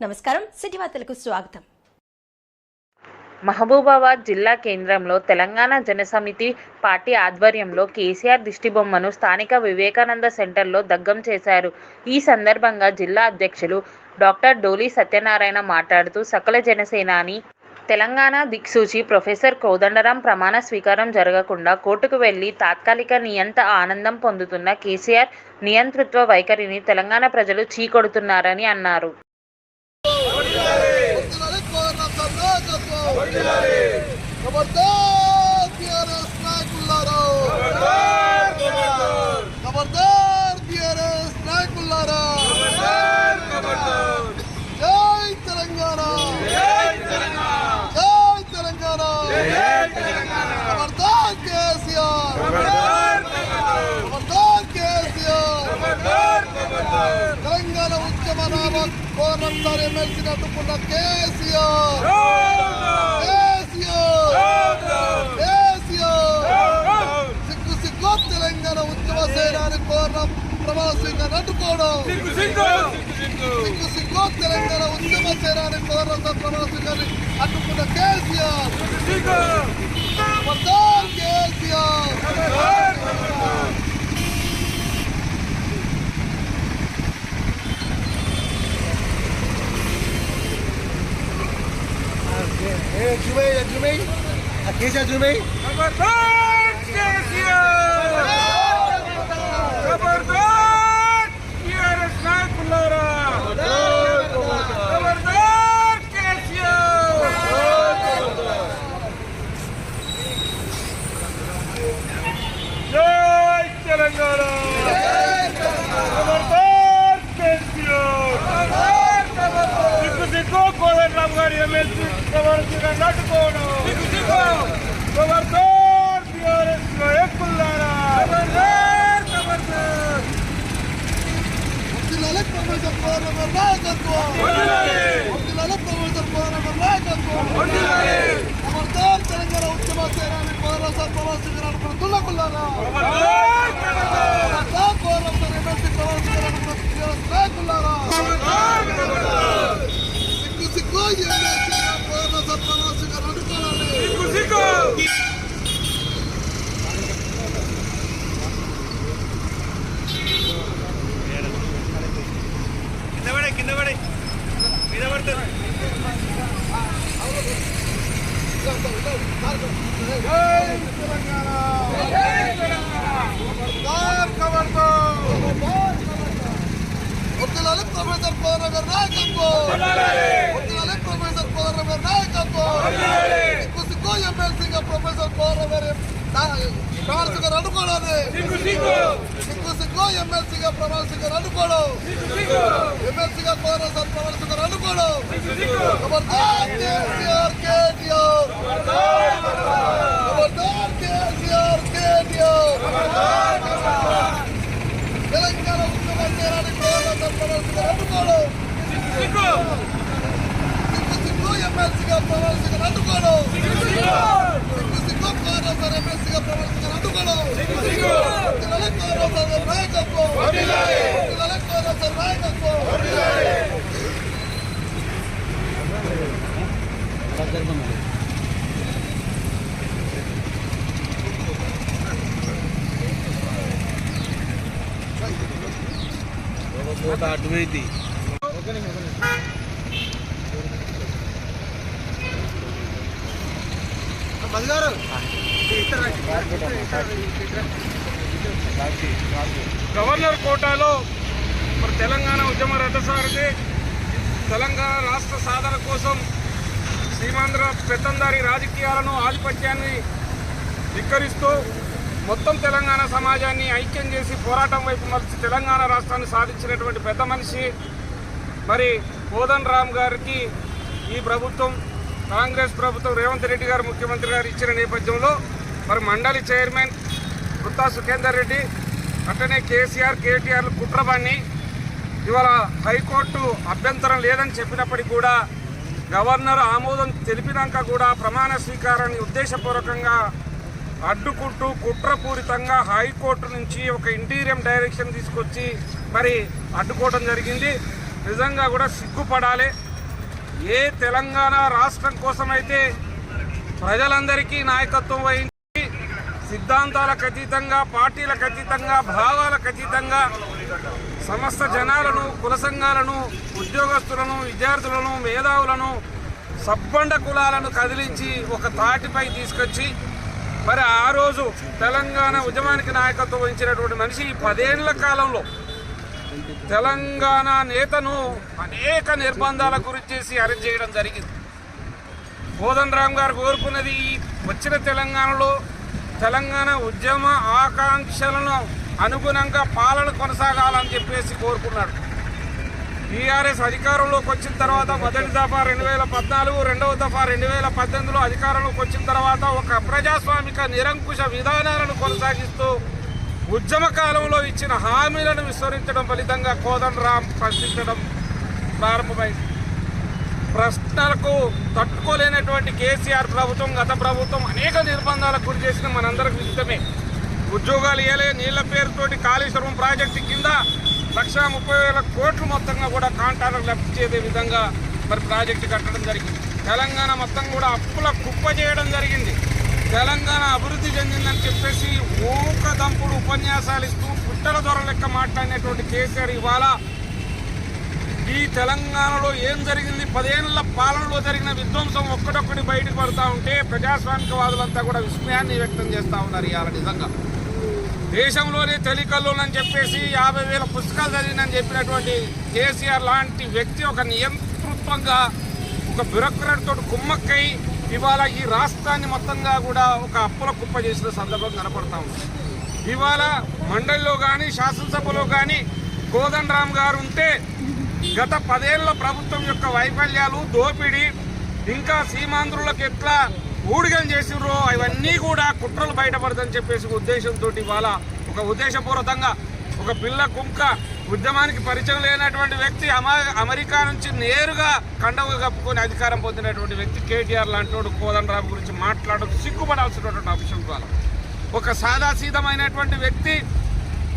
నమస్కారం. సిటీ వార్తలకు స్వాగతం. మహబూబాబాద్ జిల్లా కేంద్రంలో తెలంగాణ జనసమితి పార్టీ ఆధ్వర్యంలో కేసీఆర్ దిష్టిబొమ్మను స్థానిక వివేకానంద సెంటర్లో దగ్గం చేశారు. ఈ సందర్భంగా జిల్లా అధ్యక్షులు డాక్టర్ డోలి సత్యనారాయణ మాట్లాడుతూ సకల జనసేనాని తెలంగాణ దిక్సూచి ప్రొఫెసర్ కోదండరాం ప్రమాణ స్వీకారం జరగకుండా కోర్టుకు వెళ్ళి తాత్కాలిక నియంత ఆనందం పొందుతున్న కేసీఆర్ నియంతృత్వ వైఖరిని తెలంగాణ ప్రజలు చీకొడుతున్నారని అన్నారు. నాయకత్వం ఖబర్దార్ టిఆర్ఎస్ నాయకులారా ఖబర్దార్ టిఆర్ఎస్ నాయకులారా జై తెలంగాణ జై తెలంగాణ ఖబర్దార్ కేసీఆర్ ఖబర్దార్ కేసీఆర్ తెలంగాణ ఉద్యమ నామ కోనంసారి ఎమ్మెల్సీని అడ్డుకున్న కేసీఆర్ కేసీఆర్ కేసీఆర్ సిగ్గు సిగ్గు తెలంగాణ ఉద్యమ సేనాని కోరం ప్రభాస్ సింగ్ అని అడ్డుకోవడం సిగ్గు సిగ్గు తెలంగాణ ఉద్యమ సేనాని కోరం ప్రభాస్ సింగ్ అని అడ్డుకున్న కేసీఆర్ కేసీఆర్ జుమై జుమై ఆ కేసీఆర్ జుమై ఖబర్దార్ కేసీఆర్ ఖబర్దార్ టీఆర్ఎస్ నాయకులారా ఖబర్దార్ కేసీఆర్ జై తెలంగాణ ఖబర్దార్ కేసీఆర్ సిగ్గు సిగ్గు కోదండరామ్ గారి ఎమ్మెల్సీ ఖబర్దార్ నట్టుకోవడం సిగ్గు సిగ్గు ఖబర్దార్ టీఆర్ఎస్ నాయకులారా ఖబర్దార్ ఖబర్దార్ వర్ధిల్లాలి ప్రొఫెసర్ కోరం నాయకత్వం వర్ధిల్లాలి ప్రొఫెసర్ కోరం నాయకత్వం ఖబర్దార్ తెలంగాణ ఉద్యమ సేనాని కోరం ప్రభాస్ సింగ్ అని అడ్డుకున్న దుల్లకుల్లారా ఖబర్దార్ ఖబర్దార్ ఖబర్దార్ కోరం ఎమ్మెల్సీ ప్రభాస్ సింగ్ అని అడ్డుకున్న టీఆర్ఎస్ నాయకులారా సిగ్గు సిగ్గు ఎమ్మెల్సీ కోరం ప్రభాస్ సింగ్ అని అడ్డుకోవాలి సిగ్గు సిగ్గు కింద పడే కింద పడే మీద పడుతుంది ఖబర్దార్ ఖబర్దార్ వర్ధిల్లాలి ప్రొఫెసర్ కోరం నాయకత్వం వర్ధిల్లాలి ప్రొఫెసర్ కోరం నాయకత్వం సిగ్గు సిగ్గు ఎమ్మెల్సీగా ప్రొఫెసర్ కోరం ప్రమాణ సింగ్ అడ్డుకోవడాన్ని సిగ్గు సిగ్గు సిగ్గు సిగ్గు ఎమ్మెల్సీగా ప్రమాణ సింగ్ అడ్డుకోవడం ఎమ్మెల్సీగా కోరం సార్ ప్రమాణ సింగ్ అడ్డుకోవడం ఖబర్దార్ కేసీఆర్ కేటీఆర్ ఖబర్దార్ కేసీఆర్ కేటీఆర్ తెలంగాణ ఉద్యమ చేరాని కోరం సార్ ప్రమాణ సింగ్ అడ్డుకోవడం సిగ్గు సిగ్గు సిగ్గు ఎమ్మెల్సీగా ప్రమాణ సింగ్ అడ్డుకోవడం సిగ్గు సిగ్గు కోరం సార్ ఎమ్మెల్సీగా ప్రమాణ సింగ్ అడ్డుకోవడం వర్ధిల్లాలి కోరం సార్ నాయకత్వం వర్ధిల్లాలి కోరం సార్ నాయకత్వం అటువైంది బదిగారు గవర్నర్ కోటాలో మరి తెలంగాణ ఉద్యమ రథసారథి తెలంగాణ రాష్ట్ర సాధన కోసం సీమాంధ్ర పెత్తందారి రాజకీయాలను ఆధిపత్యాన్ని ధిక్కరిస్తూ మొత్తం తెలంగాణ సమాజాన్ని ఐక్యం చేసి పోరాటం వైపు మలిచి తెలంగాణ రాష్ట్రాన్ని సాధించినటువంటి పెద్ద మనిషి. మరి కోదన్ రామ్ గారికి ఈ ప్రభుత్వం కాంగ్రెస్ ప్రభుత్వం రేవంత్ రెడ్డి గారు ముఖ్యమంత్రి గారు ఇచ్చిన నేపథ్యంలో మరి మండలి చైర్మన్ గుత్తా సుఖేందర్ రెడ్డి అట్లనే కేసీఆర్ కేటీఆర్ కుట్రబాన్ని ఇవాళ హైకోర్టు అభ్యంతరం లేదని చెప్పినప్పటికీ కూడా గవర్నర్ ఆమోదం తెలిపినాక కూడా ప్రమాణ స్వీకారాన్ని ఉద్దేశపూర్వకంగా అడ్డుకుంటూ కుట్రపూరితంగా హైకోర్టు నుంచి ఒక ఇంటీరియం డైరెక్షన్ తీసుకొచ్చి మరి అడ్డుకోవడం జరిగింది. నిజంగా కూడా సిగ్గుపడాలి. ఏ తెలంగాణ రాష్ట్రం కోసమైతే ప్రజలందరికీ నాయకత్వం వహించి సిద్ధాంతాలకు అతీతంగా పార్టీలకు అతీతంగా భావాలకు అతీతంగా సమస్త జనాలను కుల సంఘాలను ఉద్యోగస్తులను విద్యార్థులను మేధావులను సబ్బండ కులాలను కదిలించి ఒక తాటిపై తీసుకొచ్చి మరి ఆ రోజు తెలంగాణ ఉద్యమానికి నాయకత్వం వహించినటువంటి మనిషి ఈ పదేళ్ళ కాలంలో తెలంగాణ నేతను అనేక నిర్బంధాల గురించి అరెంజ్ చేయడం జరిగింది. బోధన్ రామ్ గారు కోరుకున్నది వచ్చిన తెలంగాణలో తెలంగాణ ఉద్యమ ఆకాంక్షలను అనుగుణంగా పాలన కొనసాగాలని చెప్పేసి కోరుకున్నాడు. టీఆర్ఎస్ అధికారంలోకి వచ్చిన తర్వాత మొదటి దఫా రెండు వేల పద్నాలుగు రెండవ దఫా రెండు వేల పద్దెనిమిదిలో అధికారంలోకి వచ్చిన తర్వాత ఒక ప్రజాస్వామిక నిరంకుశ విధానాలను కొనసాగిస్తూ ఉద్యమ కాలంలో ఇచ్చిన హామీలను విస్మరించడం ఫలితంగా కోదండరామ్ ప్రశ్నించడం ప్రారంభమైంది. ప్రశ్నలకు తట్టుకోలేనటువంటి కేసీఆర్ ప్రభుత్వం గత ప్రభుత్వం అనేక నిర్బంధాలకు గురి చేసిన మనందరికి విదితమే ఉద్యోగాలు ఇవ్వలే నీళ్ళ పేరుతోటి కాళేశ్వరం ప్రాజెక్టు కింద లక్ష ముప్పై వేల కోట్లు మొత్తంగా కూడా కాంట్రాక్టర్ లభించేదే విధంగా మరి ప్రాజెక్టు కట్టడం జరిగింది. తెలంగాణ మొత్తం కూడా అప్పుల కుప్ప చేయడం జరిగింది. తెలంగాణ అభివృద్ధి చెందిందని చెప్పేసి ఊక దంపుడు ఉపన్యాసాలు ఇస్తూ పుట్టల దొర లెక్క మాట్లాడినటువంటి కేసీఆర్ ఇవాళ ఈ తెలంగాణలో ఏం జరిగింది? పదేళ్ళ పాలనలో జరిగిన విధ్వంసం ఒక్కటొక్కటి బయటకు పడతా ఉంటే ప్రజాస్వామికవాదులంతా కూడా విస్మయాన్ని వ్యక్తం చేస్తూ ఉన్నారు ఇవాళ నిజంగా. దేశంలోనే తెలికల్లోనని చెప్పేసి యాభై వేల పుస్తకాలు చదివినని చెప్పినటువంటి కేసీఆర్ లాంటి వ్యక్తి ఒక నియంతృత్వంగా ఒక బ్యూరోక్రాట్ తోటి కుమ్మక్కై ఇవాళ ఈ రాష్ట్రాన్ని మొత్తంగా కూడా ఒక అప్పుల కుప్ప చేసిన సందర్భం కనపడతా ఉంది. ఇవాళ మండలిలో కానీ శాసనసభలో కానీ కోదండరామ్ గారు ఉంటే గత పదేళ్ళ ప్రభుత్వం యొక్క వైఫల్యాలు దోపిడీ ఇంకా సీమాంధ్రులకు ఎట్లా ఊడిగలు చేసిర్రో అవన్నీ కూడా కుట్రలు బయటపడదని చెప్పేసి ఉద్దేశంతో ఇవాళ ఒక ఉద్దేశపూర్వకంగా ఒక పిల్ల కుంక ఉద్యమానికి పరిచయం లేనటువంటి వ్యక్తి అమ- అమెరికా నుంచి నేరుగా కండవ కప్పుకొని అధికారం పొందినటువంటి వ్యక్తి కేటీఆర్ లాంటి కోదండరావు గురించి మాట్లాడడం సిగ్గుపడాల్సినటువంటి అంశం ద్వారా ఒక సాదాసీదమైనటువంటి వ్యక్తి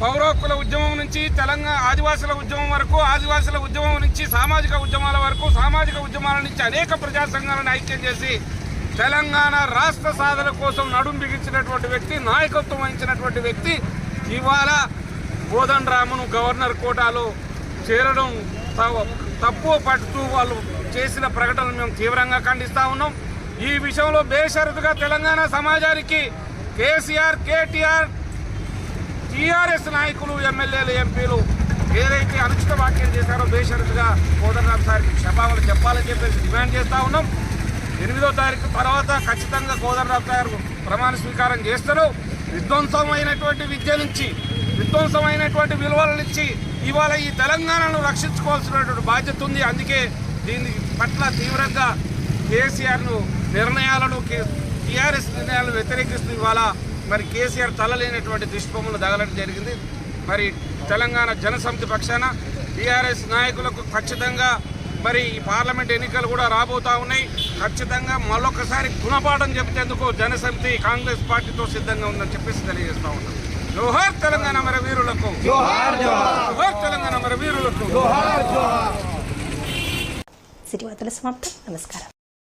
పౌరోకుల ఉద్యమం నుంచి తెలంగాణ ఆదివాసుల ఉద్యమం వరకు ఆదివాసుల ఉద్యమం నుంచి సామాజిక ఉద్యమాల వరకు సామాజిక ఉద్యమాల నుంచి అనేక ప్రజా సంఘాలను ఐక్యం చేసి తెలంగాణ రాష్ట్ర సాధన కోసం నడుం బిగించినటువంటి వ్యక్తి నాయకత్వం వహించినటువంటి వ్యక్తి ఇవాళ కోదండరామును గవర్నర్ కోటాలో చేరడం తప్పు పడుతూ వాళ్ళు చేసిన ప్రకటనలు మేము తీవ్రంగా ఖండిస్తూ ఉన్నాం. ఈ విషయంలో బేషరతుగా తెలంగాణ సమాజానికి కేసీఆర్ కేటీఆర్ టీఆర్ఎస్ నాయకులు ఎమ్మెల్యేలు ఎంపీలు ఏదైతే అనుచిత వ్యాఖ్యలు చేశారో బేషరతుగా కోదండరామ్ సార్కి క్షమాపణ చెప్పాలని చెప్పేసి డిమాండ్ చేస్తా ఉన్నాం. ఎనిమిదో తారీఖు తర్వాత ఖచ్చితంగా కోదండరామ్ గారు ప్రమాణ స్వీకారం చేస్తారు. విధ్వంసమైనటువంటి విద్య నుంచి విధ్వంసమైనటువంటి విలువల నుంచి ఇవాళ ఈ తెలంగాణను రక్షించుకోవాల్సినటువంటి బాధ్యత ఉంది. అందుకే దీని పట్ల తీవ్రంగా కేసీఆర్ను నిర్ణయాలను టీఆర్ఎస్ నిర్ణయాలను వ్యతిరేకిస్తూ ఇవాళ మరి కేసీఆర్ తలలేనటువంటి దుష్పములు తగలడం జరిగింది. మరి తెలంగాణ జనసమితి పక్షాన టీఆర్ఎస్ నాయకులకు ఖచ్చితంగా మరి ఈ పార్లమెంట్ ఎన్నికలు కూడా రాబోతా ఉన్నాయి. ఖచ్చితంగా మరొకసారి గుణపాఠం చెబితేందుకు జనసమితి కాంగ్రెస్ పార్టీతో సిద్ధంగా ఉందని చెప్పేసి తెలియజేస్తా ఉన్నాం. జోహార్ తెలంగాణ మన వీరులకు. జోహార్ తెలంగాణ మన వీరులకు. సిటీ వార్తల సమాప్తం. నమస్కారం.